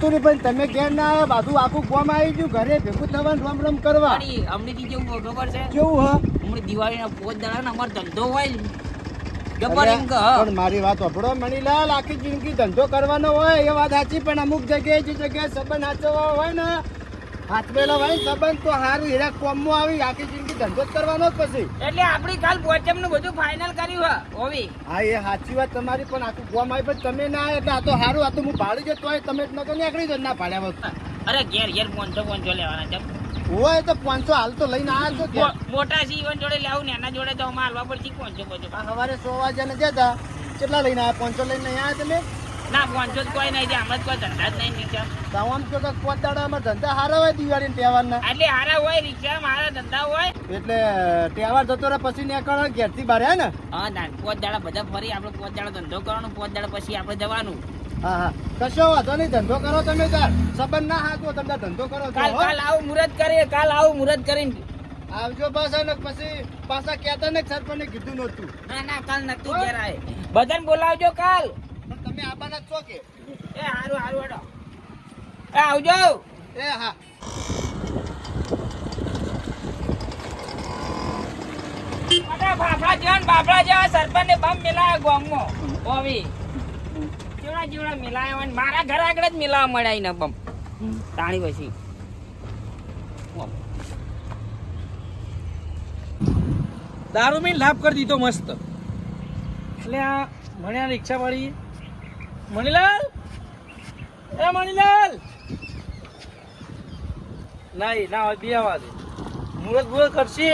જતું નહીં પણ તમે ઘેર ના આવ્યા બાજુ આખું ગોમ આવી ગયું ઘરે ભેગું થવાનું રમ રમ કરવા અમને થી કેવું ખબર છે? કેવું હ હમણાં દિવાળીના પોત દાડા ને અમારો ધંધો હોય. પણ મારી વાત અભડો મણીલાલ આખી જિંદગી ધંધો કરવાનો હોય એ વાત સાચી પણ અમુક જગ્યાએ જે જગ્યાએ સંબંધ સાચવવા હોય ને હાથવેલો હોય ને સંબંધ તો સારું હીરા કોમમાં આવી આખી જિંદગી ધંધો જ કરવાનો જ પછી. એટલે આપણી કાલ બોચમનું બધું ફાઇનલ કર્યું હા હોવી. હા એ સાચી વાત તમારી પણ આખું ગોમ આવી પણ તમે ના એટલે આ તો સારું આ તો હું ભાડી જતો હોય તમે જ નકર નીકળી જ ના ભાડ્યા વખત અરે ઘેર ઘેર પાંચસો પાંચસો લેવાના છે. હોય તો પાંચસો હાલ તો લઈને આવ્યા છો મોટા સીવન જોડે લેવું ને એના જોડે તો અમારે હાલવા પડશે પોંચો પોંચો આ સવારે સો વાગ્યાને જતા કેટલા લઈને આવ્યા પાંચસો લઈને આવ્યા તમે? ના જ કોઈ નહીં આમ જ કોઈ ધંધા જ નહીં રિક્ષા તો આમ કહો કે દાડામાં ધંધા સારા હોય દિવાળી તહેવારના? એટલે હારા હોય રિક્ષા મારા ધંધા હોય. એટલે તહેવાર જતો રહે પછી નીકળો ઘેરથી બહાર હે ને? હા ના પોચ દાડા બધા ફરી આપણે પોચ દાડા ધંધો કરવાનો પોચ દાડા પછી આપણે જવાનું. હા હા. કશો વાંધો નહીં ધંધો કરો તમે તાર સંબંધ ના હાથો તમે ધંધો કરો કાલ કાલ આવું મુહૂર્ત કરીએ કાલ આવું મુહૂર્ત કરીને. આવજો પાછા ને પછી પાછા કહેતા ને સરપંચને કીધું નહોતું. ના ના કાલ નક્કી ઘેર આવે બધાને બોલાવજો કાલ. તમે આવવાના છો કે? એ હારું હારું હેડો. એ આવજો. એ હા. બાપડા જેવા બાપડા જેવા સરપંચને બમ મિલાયા ગોમમાં. ઓવી જેવડા જેવડા મિલાયા મારા ઘર આગળ જ મિલાવા મળ્યા ને બમ. તાણી પછી. દારૂ મેં લાભ કરી દીધો મસ્ત. એટલે આ ભણ્યા આ રિક્ષા વાળી મણીલાલ? એ મણીલાલ! નહીં ના હોય, બે આવા દે મુહૂર્ત મુહૂર્ત કરશે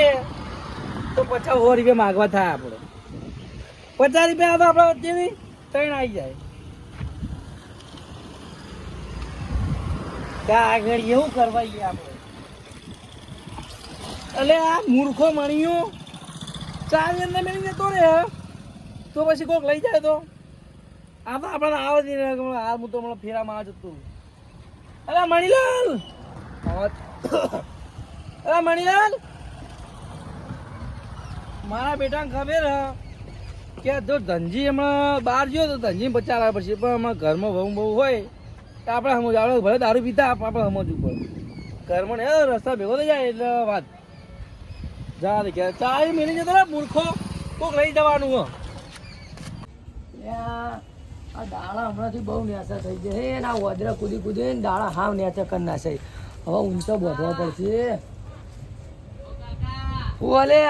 તો પચાસ સો રૂપિયા માગવા થાય આપણે પચાસ રૂપિયા આવે આપણે ત્રણ આવી જાય. ત્યાં આગળ એવું કરવા ગયા આપણે એટલે આ મૂર્ખો મણિયો. ચાર અંદર મેળવી જતો રે તો પછી કોક લઈ જાય તો? આ તો આપણને આવે નહીં હાલ હું તો હમણાં ફેરામાં આ જતો અરે મણીલાલ! અરે મણીલાલ! મારા બેટાને ખબર કે જો ધનજી હમણાં બહાર ગયો તો ધનજી બચાવ આવે પછી પણ હમણાં ઘરમાં બહુ બહુ હોય, તો આપણે સમજ આપણે ભલે દારૂ પીતા આપણે સમજવું પડે ઘરમાં ને રસ્તા ભેગો થઈ જાય એટલે વાત. જા દે કે, ચાય મેલી જતો મૂર્ખો. કોક લઈ જવાનું હો. આ દાળા હમણાંથી બહુ નેચા થઈ જશે હે ના વદરા કૂદી કૂદી ને દાળા હાવ નેચા કરી નાખે હવે ઊંચો બધવા પડશે. ઓલે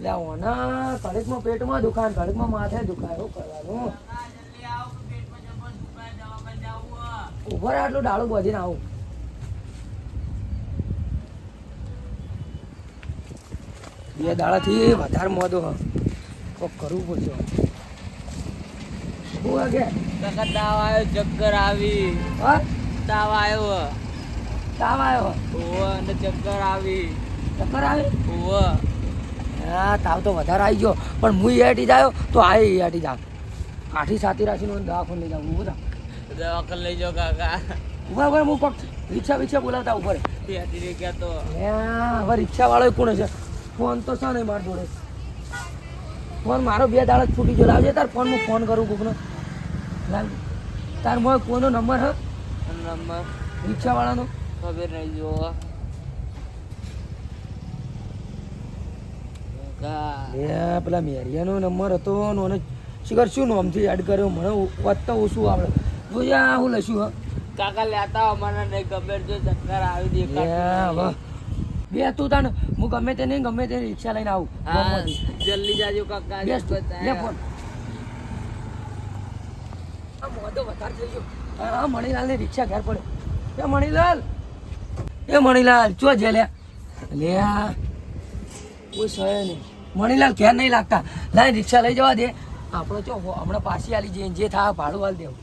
લે કડકમાં પેટમાં દુખાન કડકમાં માથે દુખાય. શું કરવાનું? ઊભો રહે આટલું ડાળું બધીને આવું. બે દાડાથી વધારે મોદો હ કોક કરવું પડશે. શું વાગે કાકા તાવ આવ્યો ચક્કર આવી. હા? તાવ આવ્યો તાવ આવ્યો ઓવ અને ચક્કર આવી. ચક્કર આવી? ઓવ હા તાવ તો વધારે આવી ગયો. પણ હું એટી જાયો તો આ એટી જા કાઠી સાથી રાખીને મને દવાખાને લઈ જાઉં બધા. દવાખાને લઈ જાઓ કાકા. ઊભા ઊભા હું કોક રિક્ષા બિક્ષા બોલાવતા ઉપર. રે ગયા તો હવે રિક્ષા વાળો કોણ છે ફોન તો છે નહીં મારા જોડે. ફોન મારો બે દાડો છૂટી ગયો. લાવજે તાર ફોન હું ફોન કરું કોકનો. લાવ. તાર મોય કોનો નંબર હ? નંબર? રિક્ષા વાળાનો ખબર નહીં જો પેલા મેરિયાનો નંબર હતો અને શિખર શું નામથી એડ કર્યો? મને વધતા ઓછું આવડે. જોયા હું લઈશું હા. કાકા લેતા અમારા નહીં ખબર. જો ચક્કર આવી દે હવે બે તું તાને હું ગમે તે નહીં ગમે તે રિક્ષા લઈને આવું. જલ્દી જાજો કાકા બેસ લે ફોન. આ મોઢો વધારે થઈ ગયો. આ મણીલાલ મણીલાલની રિક્ષા ઘેર પડે. એ મણીલાલ એ મણીલાલ ચો જે લે. લે. કોઈ સહે નહીં. મણીલાલ ઘેર નહીં લાગતા. લાઈ રિક્ષા લઈ જવા દે. આપણો ચો હમણાં પાછી આલી જઈએ જે થાય ભાડું હાલ દેવું.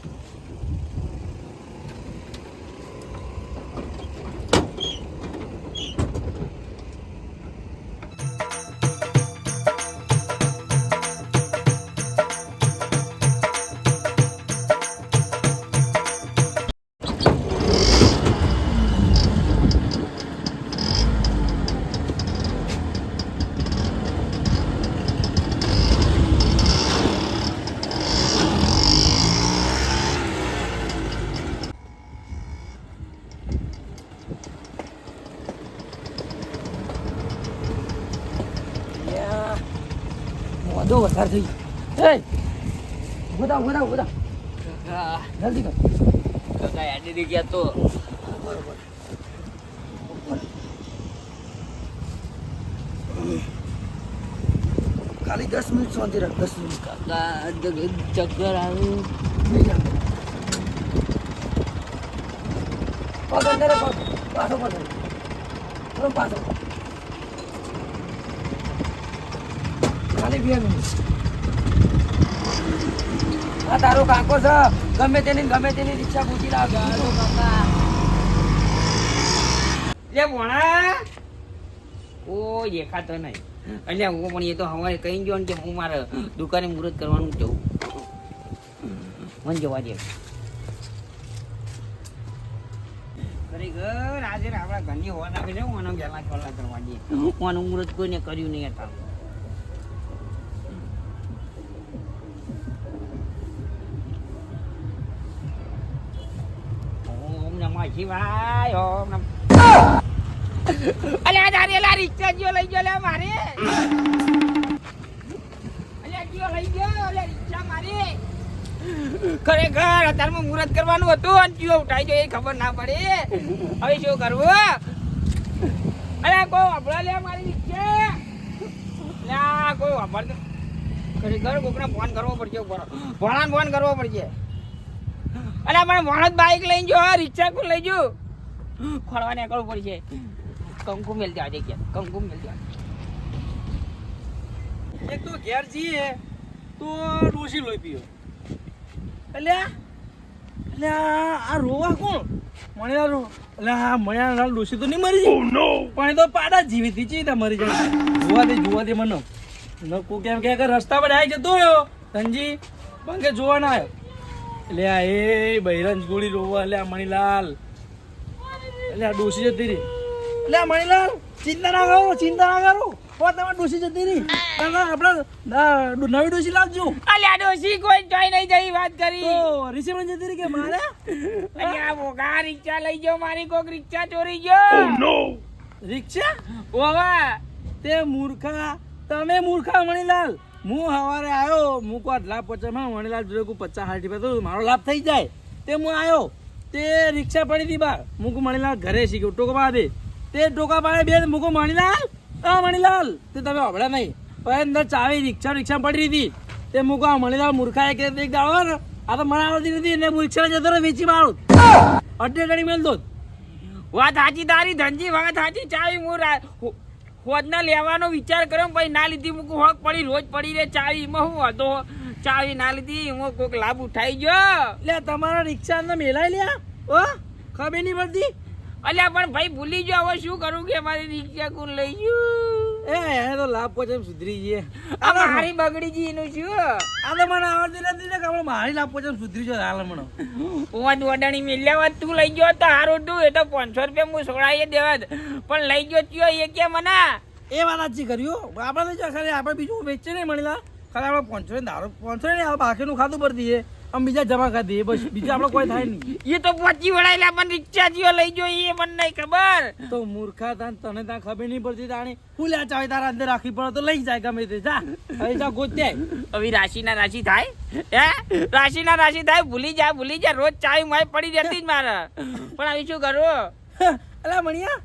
વધારે થઈ. એ ગોદા ગોદા ગોદા જલ્દી કર કાકા યાદ ગયા તો ખાલી દસ મિનિટ સુધી રાખ દસ મિનિટ કાકા ચક્કર જા. પગ અંદર પગ. પાછો પગ. પાછો. ખાલી બે મિનિટ. આ તારો કાકો છે. ગમે તેની ગમે તેની રિક્ષા પૂછી લાવ. કાકા લે ભોણા. ઓ દેખાતો નહીં. એટલે હું પણ એ તો હવારે કહી ગયો ને કે હું મારે દુકાને મુહૂર્ત કરવાનું જવું મને જવા દે. ખરેખર આજે આપણા ઘરની હોવા લાગે છે હું આનો ગેલા કરવા દે? હું આનું મુહૂર્ત કોઈને કર્યું નહીં હતા નમઃ શિવાય, ઓમ અલ્યા તારે લા રિક્ષા જો લઈ ગયો લે મારે. અલ્યા ગયો લઈ ગયો, અલ્યા, રિક્ષા મારી. ખરેખર અત્યારમાં મુહૂર્ત કરવાનું હતું અને જીઓ ઉઠાઈ ગયો, એ ખબર ના પડે. હવે શું કરવું અરે કોઈ વાપરા લે, મારી રિક્ષા? લ્યા કોઈ વાપર ખરેખર, કોકને ફોન કરવો પડશે ભણાને ફોન કરવો પડશે. અલ્યા પણ વણત બાઈક લઈને જો રિક્ષા કોણ લઈ જો? ખોળવા નીકળવું પડશે કંકુ મેલ દે આજે કે કંકુ મેલ દે. એક તો ઘેર જઈએ તો ડોસી લોહી પીયો એટલે એટલે આ રોવા કોણ? મળ્યા રો એટલે આ મળ્યા લાલ ડોસી તો નહીં મરી જાય? પણ એ તો પાડા જીવી હતી ત્યાં મરી જાય. જોવા દે જોવા દે મને. ન કો કેમ કે કે રસ્તા પર આવી જતો રહ્યો. ધનજી પણ કે જોવા ના આવ્યો. એટલે આ એ બૈરંજ ગોળી રોવા એટલે આ મણીલાલ. એટલે આ ડોસી જતી રહી. એટલે આ મણીલાલ ચિંતા ના કરો ચિંતા ના કરો. હો તમે ડોસી જતી રહી. આપણે નવી ડોસી લાવજો. આ ડોશી કોઈ જોઈ નહીં જઈ વાત કરી. તો રિસેપ્શન જતી રહી કે મારે? અલ્યા મોગા રિક્ષા લઈ ગયો મારી કોક રિક્ષા ચોરી ગયો. રિક્ષા? ઓવા તે મૂર્ખા. તમે મૂર્ખા મણીલાલ. હું સવારે આવ્યો હું કોઈ લાભ પચાસમાં મણીલાલ જોડે કોઈ પચાસ સાઠ રૂપિયા મારો લાભ થઈ જાય. તે હું આવ્યો તે રિક્ષા પડી હતી બહાર. મૂકું મણીલાલ ઘરે શીખ્યો ટોકા દે તે ટોકા પાડે બે મૂકું મણીલાલ હા મણીલાલ. તે તમે હબળ્યા નહીં, પણ અંદર ચાવી રિક્ષા રિક્ષા પડી હતી. તે મૂકો આ મણીલાલ મૂર્ખા એક એક દાડો ને, આ તો મને આવડતી નથી, એને રિક્ષા જતો ને વેચી મારું. અડધે ઘડી મેલ દો વાત સાચી તારી, ધનજી, વાત સાચી, ચાવી હું રા- હોદના લેવાનો વિચાર કર્યો ભાઈ ના લીધી મૂકું હોક પડી રોજ પડી રે ચાવી એમાં હું હતો ચાવી ના લીધી હું કોઈક લાભ ઉઠાઈ ગયો. એટલે તમારા રિક્ષા મેલાઈ લ્યા. ઓ ખબર નહીં પડતી? અલ્યા પણ ભાઈ ભૂલી ગયો હવે શું કરું કે મારી રિક્ષા કોણ લઈ ગયું? એ એને તો લાભ પહોંચે સુધરી જઈએ આ મારી બગડી ગઈ એનું શું આ તો મને આવડતી નથી ને કે આપણે મારી લાભ પહોંચે સુધરી જાય હાલ મને હું વડાણી મિલ્યા વાત તું લઈ ગયો તો હારું તું એ તો પાંચસો રૂપિયા હું સોળાઈએ દેવા પણ લઈ ગયો ત્યો એ કે મના? એ વાત સાચી કર્યું આપણે તો ખાલી આપણે બીજું વેચે નહીં મળેલા ખાલી આપણે પાંચસો દારૂ પાંચસો નહીં આ બાકીનું ખાતું પર દઈએ. આમ બીજા જમા કરી દઈએ બસ. બીજા આપણે કોઈ થાય નહીં. એ તો પહોંચી વળાયેલા પણ રિક્ષા જીઓ લઈ ગયો એ મને નહીં ખબર. તો મૂર્ખા તાન તને ત્યાં ખબર નહીં પડતી તાણી. હું લ્યા ચાવે તારા અંદર રાખી પડે તો લઈ જાય ગમે તે. જા. હવે જા ગોતે. હવે રાશિના રાશિ થાય. હે? રાશિના રાશિ થાય ભૂલી જા ભૂલી જા. રોજ ચાવી માય પડી જતી જ મારે. પણ આવી શું કરું? અલા મણિયા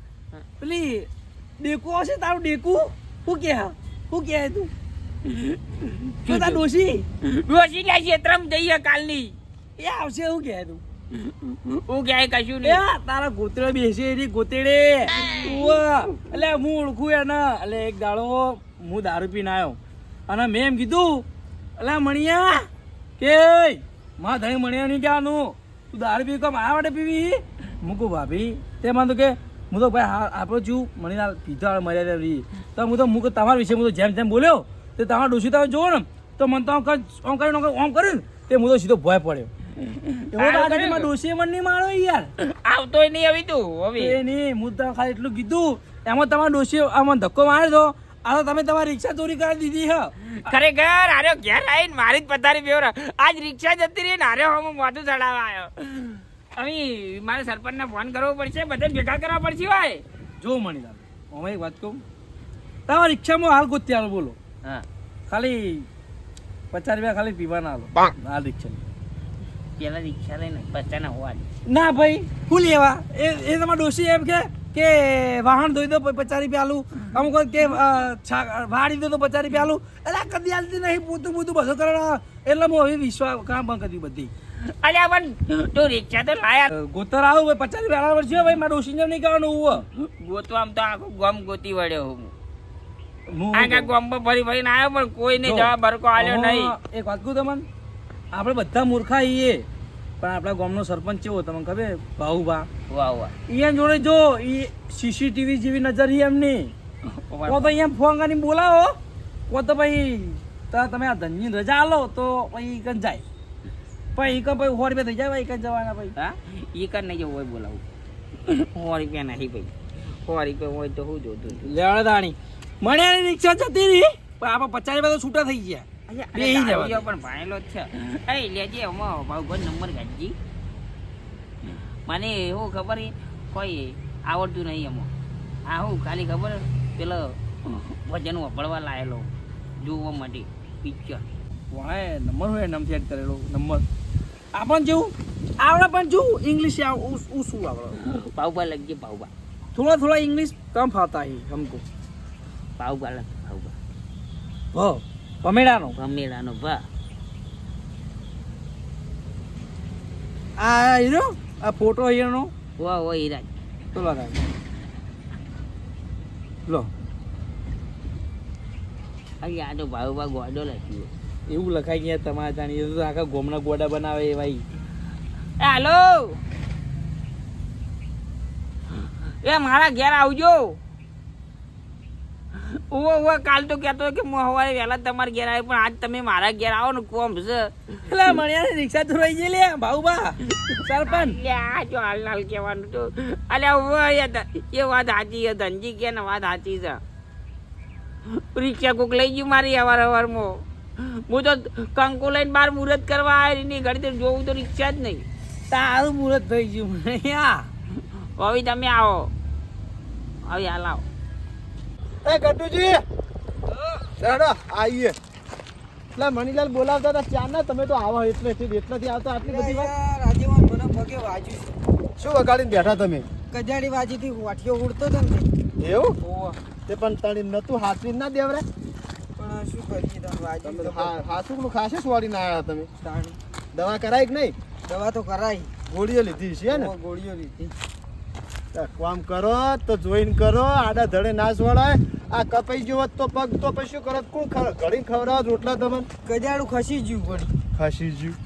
પેલી ડેકુ હશે તારું ડેકુ? શું કે શું કે તું? શું તા ડોશી? ડોસી લે ક્ષેત્રમ જઈએ કાલની. એ આવશે હું કે તું હું ક્યાંય કશું નહીં. તારા ગોતરે બેસે એની ગોતેડે. એટલે હું ઓળખું એને. એટલે એક દાડો હું દારૂ પીને આવ્યો અને મેં એમ કીધું એટલે મણિયા કે માં ધણી મણિયા નહીં ક્યાંનું? તું દારૂ પી કામ આ માટે પીવી? મૂકું ભાભી તે માનતું તો કે હું તો ભાઈ હા આપણો છું મણીલાલ પીધો મર્યાદા રહી તો હું તો મૂક તમારા વિશે હું તો જેમ જેમ બોલ્યો. તે તમારા ડોસી તમે જોવો ને તો મને તો આમ કર- આમ કરીને આમ કર્યું તે હું તો સીધો ભય પડ્યો. એવો તો ડોશીએ મને નહીં મારો યાર. આવતોય નહીં આવી તું હવે. એ નહીં હું તો ખાલી એટલું કીધું. એમાં તમારા ડોશી આમાં ધક્કો મારી દો આ તો તમે તમારી રિક્ષા ચોરી કરી દીધી હ. ખરેખર આર્યો ઘેર આવીને મારી જ પથારી બેવર આજ રિક્ષા જતી રહી ને આર્યો હું મોઢું ચડાવવા આવ્યો. હવે મારે સરપંચને ફોન કરવો પડશે બધે ભેગા કરવા પડશે ભાઈ. જો મણીલાલ હું એક વાત કહું. તમારા રિક્ષામાં હાલ ગોત્યા બોલો. હા. ખાલી પચાસ રૂપિયા ખાલી પીવાના આલો આ રિક્ષા પેલા રિક્ષા લઈને બચ્ચાના હોવા ના ભાઈ શું લેવા? એ એ તમારા ડોશી એમ કે કે વાહન ધોઈ દો પચાસ રૂપિયા આલું. અમુક કે વાળી દો તો પચાસ રૂપિયા આલું. એટલે કદી આલતી નહીં પૂતું પૂતું બધું કરવા એટલે હું હવે વિશ્વાસ કામ બંધ કરી બધી. અલ્યા પણ તો રિક્ષા તો લાયા. ગોતર આવું ભાઈ પચાસ રૂપિયા આલવા પડશે ભાઈ મારા ડોશી નહીં કહેવાનું હું ગોતવા આમ તો આખું ગમ ગોતી વળ્યો હું. આખા ગોમમાં ફરી ફરીને આવ્યો પણ કોઈને જવાબ બરકો આલ્યો નહીં. એક વાત કહું તમને? આપણે બધા મૂર્ખા ઈએ પણ આપણા ગામનો સરપંચ કેવો તમને ખબર? ભાઉભા વાહ વાહ. જોડે જો ઈ સીસીટીવી જેવી નજર એમની. કો તો અહીંયા ફોન કરીને બોલાવો. કો તો ભાઈ તમે આ ધનની રજા આલો તો પછી ઈ કન જાય. પણ ઈ કન ભાઈ સો રૂપિયા થઈ જાય ભાઈ ઈ કન જવાના ભાઈ હા? ઈ કર નહીં જવું હોય બોલાવું. સો રૂપિયા નહીં ભાઈ. સો રૂપિયા હોય તો હું જોતું. લેવાડે દાણી મણ્યાની રિક્ષા જતી રહી પણ આપણે પચાસ રૂપિયા તો છૂટા થઈ ગયા. જવા પણ ભાણેલો જ છે. એ લેજે એમાં ભાવગર નંબર ગાજી મને એવું ખબર કોઈ આવડતું નહીં એમાં. આ હું ખાલી ખબર પેલો વજન વપડવા લાયેલો જોવા માટે પિક્ચર વાય નંબર હોય નામ સેટ કરેલો નંબર. આપણને જેવું આવડે પણ જોવું ઇંગ્લિશ શું આવડે. પાવભા લગજે પાવભા થોડા થોડા ઇંગ્લિશ કમ ફાવતા હે પાઉબાલા પાઉબા ભો પમેડાનો? પમેડાનો ભા આ હીરો? આ ફોટો હીરોનો? વાહ વાહ હીરા. તો લગાવ લો. અહીં આ તો ભાવ ગોડો લખ્યો. એવું લખાઈ ગયા તમારે જાણી એ તો આખા ગોમના ગોડા બનાવે એ ભાઈ. હાલો. એ મારા ઘેર આવજો. ઓવો ઓવો કાલ તો કહેતો કે હું સવારે વહેલા તમારા ઘેર આવ્યો પણ આજ તમે મારા ઘેર આવો ને કોમ છે. એટલે મણિયાની રિક્ષા તો રહી જઈ લે ભાઉબા. સરપંચ. આ જો હાલ હાલ કહેવાનું તો. અલ્યા ઓવો એ વાત સાચી છે ધનજી કે ને વાત સાચી છે. રિક્ષા કોક લઈ ગયું મારી અવાર અવારમાં હું તો કંકુ લઈને બાર મુહૂર્ત કરવા આવી ની ઘડી જોવું તો રિક્ષા જ નહીં. તારું મુહૂર્ત થઈ ગયું મણિયા. હવે તમે આવો. હવે હાલ આવો. એ ગટુજી ચાલો આવીએ એટલે મણીલાલ બોલાવતા હતા ચાર ના તમે તો આવો એટલેથી એટલેથી આવતા આટલી બધી વાત. રાજેવાન મને પગે વાજ્યું શું વગાડીને બેઠા તમે? કજાડી વાજીથી વાઠીઓ ઉડતો હતો ને એવું? તે પણ તારી નતું હાથવી ના દેવરે પણ શું કરીએ તમે વાજી તમે તો તો હા- હાસુકનું ખાસે સોડીને આવ્યા તમે? તાણી. દવા કરાય કે નહીં? દવા તો કરાઈ. ગોળીઓ લીધી છે ને? ગોળીઓ લીધી. કામ કરો તો જોઈન કરો આડા ધડે નાશ વળાય આ કપાઈ ગયો હોત તો પગ તો પછી શું કરો કોણ ઘડી ખવડાવ રોટલા તમને કજાડું ખસી ગયું પણ. ખસી જ્યું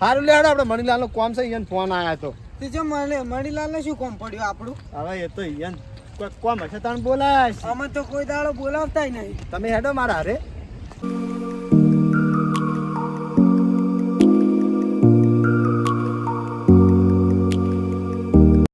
સારું લેડો આપણે મણીલાલનો કોમ છે અહીંયા ફોન આવ્યા તો. તે જો મને મણીલાલને શું કોમ પડ્યું આપણું? હવે એ તો કોઈ કોમ હશે તાણ બોલાય. અમે તો કોઈ દાડો બોલાવતાય નહીં. તમે હેડો મારા હારે.